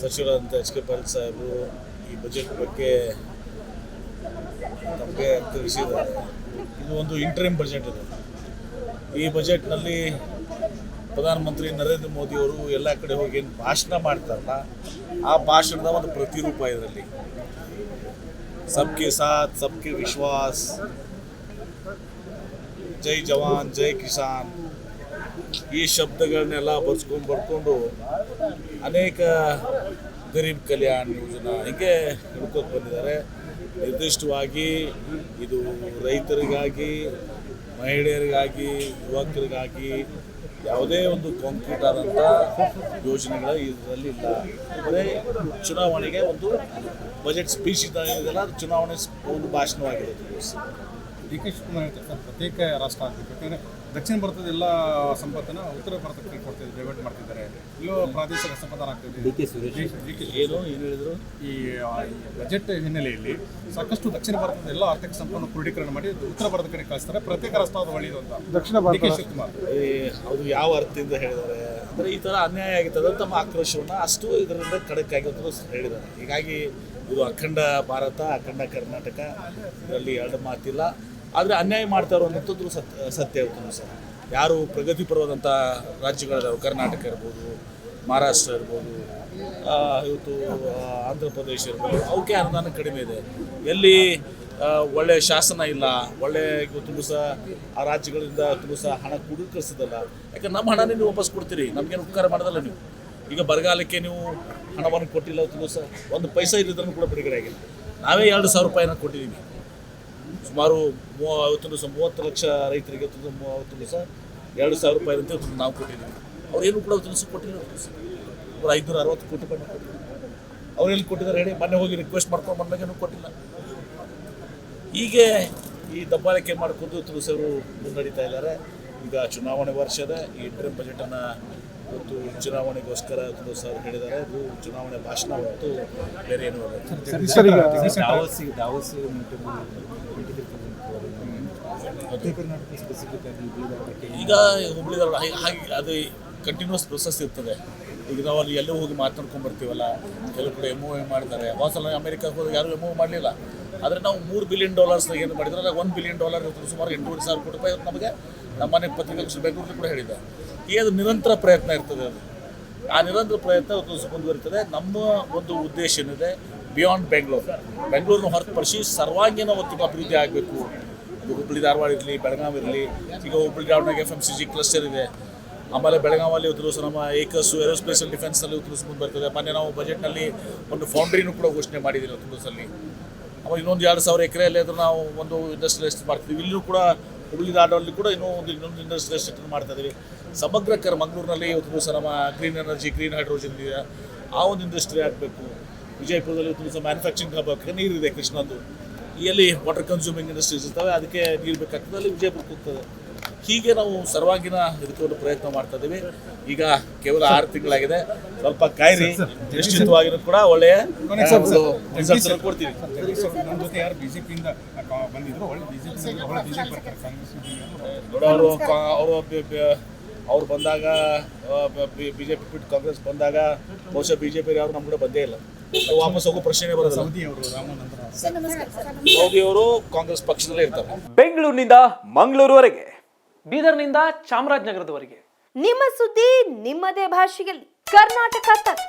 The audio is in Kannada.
ಸಚಿವರಾದಂಥ ಎಚ್ ಕೆ ಪಾಲ್ ಸಾಹೇಬರು ಈ ಬಜೆಟ್ ಬಗ್ಗೆ ತಮಗೆ ತಿಳಿಸಿದ್ದಾರೆ ಇದು ಒಂದು ಇಂಟ್ರೀಮ್ ಬಜೆಟ್ ಇದೆ. ಈ ಬಜೆಟ್ನಲ್ಲಿ ಪ್ರಧಾನಮಂತ್ರಿ ನರೇಂದ್ರ ಮೋದಿಯವರು ಎಲ್ಲ ಕಡೆ ಹೋಗಿ ಏನು ಭಾಷಣ ಮಾಡ್ತಾರಲ್ಲ, ಆ ಭಾಷಣದ ಒಂದು ಪ್ರತಿರೂಪ ಇದರಲ್ಲಿ. ಸಬ್ಕೆ ಸಾಥ್, ಸಬ್ಕೆ ವಿಶ್ವಾಸ್. ಜೈ ಜವಾನ್, ಜೈ ಕಿಸಾನ್. ಈ ಶಬ್ದಗಳನ್ನೆಲ್ಲ ಬರ್ಸ್ಕೊಂಡು ಬರ್ಕೊಂಡು ಅನೇಕ ಗರೀಬ್ ಕಲ್ಯಾಣ್ ಯೋಜನಾ ಹೀಗೆ ಹಿಡ್ಕೊಂಡು ಬಂದಿದ್ದಾರೆ. ನಿರ್ದಿಷ್ಟವಾಗಿ ಇದು ರೈತರಿಗಾಗಿ, ಮಹಿಳೆಯರಿಗಾಗಿ, ಯುವಕರಿಗಾಗಿ ಯಾವುದೇ ಒಂದು ಕಾಂಕ್ರೀಟ್ ಆದಂಥ ಯೋಜನೆಗಳ ಇದರಲ್ಲಿ ಇಲ್ಲ. ಅದೇ ಚುನಾವಣೆಗೆ ಒಂದು ಬಜೆಟ್ ಸ್ಪೀಚ್ ಇದೆಯಲ್ಲ ಚುನಾವಣೆ ಒಂದು ಭಾಷಣವಾಗಿರೋದು ಡಿ ಕೆ ಶಿವಕುಮಾರ್ ಹೇಳ್ತಾರೆ ಸರ್ ಪ್ರತ್ಯೇಕ ರಾಷ್ಟ್ರ ಆಗಬೇಕು. ಯಾಕಂದರೆ ದಕ್ಷಿಣ ಭಾರತದ ಎಲ್ಲ ಸಂಪತ್ತನ್ನು ಉತ್ತರ ಭಾರತಕ್ಕೆ ಕೊಡ್ತಿದ್ದಾರೆ ಡೈವರ್ಟ್ ಮಾಡ್ತಿದ್ದಾರೆ. ಇಲ್ಲೂ ಪ್ರಾದೇಶಿಕ ಸಂಪತ್ತನ ಆಗ್ತಿದೆ. D K Suresh. D K ಏನು ಏನು ಹೇಳಿದರು? ಈ ಬಜೆಟ್ ಹಿನ್ನೆಲೆಯಲ್ಲಿ ಸಾಕಷ್ಟು ದಕ್ಷಿಣ ಭಾರತದ ಎಲ್ಲ ಆರ್ಥಿಕ ಸಂಪನ್ನು ಕ್ರೋಢೀಕರಣ ಮಾಡಿ ಉತ್ತರ ಭಾರತ ಕಡೆ ಕಳಿಸ್ತಾರೆ. ಪ್ರತ್ಯೇಕ ರಾಷ್ಟ್ರ ಅದು ಒಳ್ಳೆಯದು ಅಂತ. ದಕ್ಷಿಣ ಡಿ ಕೆ ಶಿವಕುಮಾರ್. ಈ ಅದು ಯಾವ ಅರ್ಥದಿಂದ ಹೇಳಿದ್ದಾರೆ? ಅಂದರೆ ಈ ಥರ ಅನ್ಯಾಯ ಆಗಿರ್ತದೆ ತಮ್ಮ ಆಕ್ರೋಶವನ್ನು ಅಷ್ಟು ಇದರಿಂದ ಕಡಕಾಗಿ ಅಂತ ಹೇಳಿದ್ದಾರೆ. ಹೀಗಾಗಿ ಇದು ಅಖಂಡ ಭಾರತ ಅಖಂಡ ಕರ್ನಾಟಕ ಇದರಲ್ಲಿ ಎರಡು ಮಾತಿಲ್ಲ. ಆದರೆ ಅನ್ಯಾಯ ಮಾಡ್ತಾ ಇರುವಂಥದ್ದು ಸತ್ಯ ಸತ್ಯ ಸರ್. ಯಾರು ಪ್ರಗತಿಪರವಾದಂಥ ರಾಜ್ಯಗಳಿದಾವೆ ಕರ್ನಾಟಕ ಇರ್ಬೋದು, ಮಹಾರಾಷ್ಟ್ರ ಇರ್ಬೋದು ಇವತ್ತು ಆಂಧ್ರ ಪ್ರದೇಶ ಇರ್ಬೋದು ಅವಕ್ಕೆ ಅನುದಾನ ಕಡಿಮೆ ಇದೆ. ಎಲ್ಲಿ ಒಳ್ಳೆಯ ಒಳ್ಳೆ ಶಾಸನ ಇಲ್ಲ, ಒಳ್ಳೆ ಇವತ್ತು ಸಹ ಆ ರಾಜ್ಯಗಳಿಂದ ದಿವಸ ಹಣ ಕುಡುಕರಿಸೋದಲ್ಲ ಯಾಕಂದ್ರೆ ನಮ್ಮ ಹಣನೇ ನೀವು ವಾಪಸ್ ಕೊಡ್ತೀರಿ, ನಮಗೇನು ಉಪಕಾರ ಮಾಡೋದಲ್ಲ ನೀವು. ಈಗ ಬರಗಾಲಕ್ಕೆ ನೀವು ಹಣವನ್ನು ಕೊಟ್ಟಿಲ್ಲ ಇವತ್ತು ಸಹ ಒಂದು ಪೈಸಾ ಇಲ್ಲದ್ರೂ ಕೂಡ ಬಿಡುಗಡೆ ಆಗಿಲ್ಲ. ನಾವೇ ಎರಡು ಸಾವಿರ ರೂಪಾಯಿನ ಕೊಟ್ಟಿದ್ದೀವಿ ಸುಮಾರು ಮೂವ ಅವತ್ತು ದಿವಸ ಮೂವತ್ತು ಲಕ್ಷ ರೈತರಿಗೆ ಮೂವತ್ತು ದಿವಸ ಎರಡು ಸಾವಿರ ರೂಪಾಯಿ ಅಂತ ನಾವು ಕೊಟ್ಟಿದ್ದೀವಿ. ಅವ್ರೇನು ಕೂಡ ದಿವಸ ಕೊಟ್ಟಿಲ್ಲ ಅವ್ರು. ಐದುನೂರ ಅರವತ್ತು ಕೋಟಿ ರೂಪಾಯಿ ಕೊಟ್ಟಿದ್ದಾರೆ ಅವ್ರು ಎಲ್ಲಿ ಕೊಟ್ಟಿದ್ದಾರೆ ಹೇಳಿ? ಮೊನ್ನೆ ಹೋಗಿ ರಿಕ್ವೆಸ್ಟ್ ಮಾಡ್ಕೊಂಡು ಬಂದಾಗೇನು ಕೊಟ್ಟಿಲ್ಲ. ಹೀಗೆ ಈ ದಬ್ಬಾಳಿಕೆ ಮಾಡಿಕೊಂಡು ತುಳಸಿಯವರು ಮುನ್ನಡೀತಾ ಇದ್ದಾರೆ. ಈಗ ಚುನಾವಣೆ ವರ್ಷದ ಈ ಇಂಟ್ರಿಮ್ ಬಜೆಟನ್ನು ಇವತ್ತು ಚುನಾವಣೆಗೋಸ್ಕರ ತುಂಬ ಅವ್ರು ಹೇಳಿದ್ದಾರೆ. ಇದು ಚುನಾವಣೆ ಭಾಷಣ ಹೊತ್ತು ಬೇರೆ ಏನೂ ಇಲ್ಲ ದಾವಸ್ ದಾವಸ್ ಮಧ್ಯ ಕರ್ನಾಟಕ ಸ್ಪೆಸಿಫಿಕ್ ಆಗಿ ಬೀದರ್ಗೆ ಈಗ ಹುಬ್ಳಿ ಹಾಗೆ ಅದು ಕಂಟಿನ್ಯೂಸ್ ಪ್ರೊಸೆಸ್ ಇರ್ತದೆ. ಈಗ ನಾವು ಅಲ್ಲಿ ಎಲ್ಲೂ ಹೋಗಿ ಮಾತನಾಡ್ಕೊಂಡು ಬರ್ತೀವಲ್ಲ, ಕೆಲವು ಕಡೆ ಎಂ ಎ ಮಾಡ್ತಾರೆ ಸಲ ಅಮೆರಿಕಕ್ಕೆ ಹೋದಾಗ ಯಾರು ಎಂ ಮಾಡಲಿಲ್ಲ. ಆದರೆ ನಾವು ಮೂರು ಬಿಲಿಯನ್ ಡಾಲರ್ಸ್ ಏನು ಮಾಡಿದ್ರೆ? ಒಂದು ಬಿಲಿಯನ್ ಡಾಲರ್ ಸುಮಾರು ಎಂಟೂವರೆ ಸಾವಿರ ಕೋಟಿ ರೂಪಾಯಿ ನಮಗೆ. ನಮ್ಮನೆ ಪತ್ರಿಕಾಗೋಷ್ಠಿ ಬೆಂಗಳೂರಲ್ಲಿ ಕೂಡ ಹೇಳಿದೆ ಈ ಅದು ನಿರಂತರ ಪ್ರಯತ್ನ ಇರ್ತದೆ ಅದು. ಆ ನಿರಂತರ ಪ್ರಯತ್ನ ಮುಂದುವರಿತದೆ. ನಮ್ಮ ಒಂದು ಉದ್ದೇಶ ಏನಿದೆ ಬಿಯಾಂಡ್ ಬೆಂಗಳೂರು ಬೆಂಗಳೂರಿನ ಹೊರತುಪಡಿಸಿ ಸರ್ವಾಂಗೀಣ ಒತ್ತು ಅಭಿವೃದ್ಧಿ ಆಗಬೇಕು. ಹುಬ್ಬಳ್ಳಿ ಧಾರವಾಡ ಇರಲಿ ಬೆಳಗಾವಿ ಇರಲಿ, ಈಗ Hubballi ಧಾರವಾಡನಾಗ F M C G cluster ಇದೆ. ಆಮೇಲೆ ಬೆಳಗಾವಲ್ಲಿ ದಿವಸ ನಮ್ಮ ಏಕಸ್ಸು ಏರೋಸ್ಪೇಸ್ ಆ್ಯಂಡ್ ಡಿಫೆನ್ಸಲ್ಲಿ ಮುಂದೆ ಬರ್ತದೆ. ಮೊನ್ನೆ ನಾವು ಬಜೆಟ್ನಲ್ಲಿ ಒಂದು ಫೌಂಡ್ರಿನೂ ಕೂಡ ಘೋಷಣೆ ಮಾಡಿದ್ದೀವಿ ಇವತ್ತು ದಿವಸಲ್ಲಿ ಆಮೇಲೆ ಇನ್ನೊಂದು ಎರಡು ಸಾವಿರ ಎಕರೆಯಲ್ಲಿ ಆದರೂ ನಾವು ಒಂದು ಇಂಡಸ್ಟ್ರಿಯಲ್ ಮಾಡ್ತೀವಿ ಇಲ್ಲೂ ಕೂಡ ಹುಬ್ಬಳ್ಳಿ ಧಾರವಾಡಲ್ಲಿ ಕೂಡ ಇನ್ನೂ ಒಂದು ಇನ್ನೊಂದು ಇಂಡಸ್ಟ್ರಿಯಲ್ ಎಸ್ಟೇಟ್ ಮಾಡ್ತಾ ಇದ್ದೀವಿ. ಸಮಗ್ರ ಕರ್ ಮಂಗಳೂರಿನಲ್ಲಿ ದಿವಸ ನಮ್ಮ ಗ್ರೀನ್ ಎನರ್ಜಿ ಗ್ರೀನ್ ಹೈಡ್ರೋಜನ್ ಇದೆ. ಆ ಒಂದು ಇಂಡಸ್ಟ್ರಿ ಆಗಬೇಕು. ವಿಜಯಪುರದಲ್ಲಿ ದಿವಸ ಮ್ಯಾನುಫ್ಯಾಕ್ಚರಿಂಗ್ ಹಬ್ ನೀರಿದೆ ಕೃಷ್ಣಂದು ಎಲ್ಲಿ ವಾಟರ್ ಕನ್ಸ್ಯೂಮಿಂಗ್ ಇಂಡಸ್ಟ್ರೀಸ್ ಇರ್ತವೆ ಅದಕ್ಕೆ ನೀರು ಬೇಕಾಗ್ತದೆ ಅಲ್ಲಿ ವಿಜಯಪುರಕ್ಕೆ ಹೋಗ್ತದೆ ಹೀಗೆ ನಾವು ಸರ್ವಾಗಿನ ಇದಕ್ಕೊಂದು ಪ್ರಯತ್ನ ಮಾಡ್ತಾ ಇದ್ದೀವಿ ಈಗ ಕೇವಲ ಆರು ತಿಂಗಳಾಗಿದೆ. ಸ್ವಲ್ಪ ಕಾಯಿರಿ ನಿಶ್ಚಿತವಾಗಿರೋದು ಕೂಡ ಒಳ್ಳೆಯ ಕೊಡ್ತೀವಿ. ಅವರು ಅವರು ಬಂದಾಗ ಬಿ ಜೆ ಪಿ ಬಿಟ್ಟು ಕಾಂಗ್ರೆಸ್ ಬಂದಾಗ ಬಹುಶಃ ಬಿ ಜೆ ಪಿ ಯಾರು ನಮ್ಮ ಕೂಡ ಬಂದೇ ಇಲ್ಲ. ವಾಪಸ್ ಹೋಗೋ ಪ್ರಶ್ನೆ ಬರೋದಿಲ್ಲ. ಮೋದಿ ಅವರು ಮೋದಿ ಕಾಂಗ್ರೆಸ್ ಪಕ್ಷದಲ್ಲೇ ಇರ್ತಾರೆ. ಬೆಂಗಳೂರಿನಿಂದ ಮಂಗಳೂರುವರೆಗೆ ಬೀದರ್ನಿಂದ ಚಾಮರಾಜನಗರದವರೆಗೆ. ನಿಮ್ಮ ಸುದ್ದಿ ನಿಮ್ಮದೇ ಭಾಷೆಯಲ್ಲಿ. ಕರ್ನಾಟಕ ತಕ್.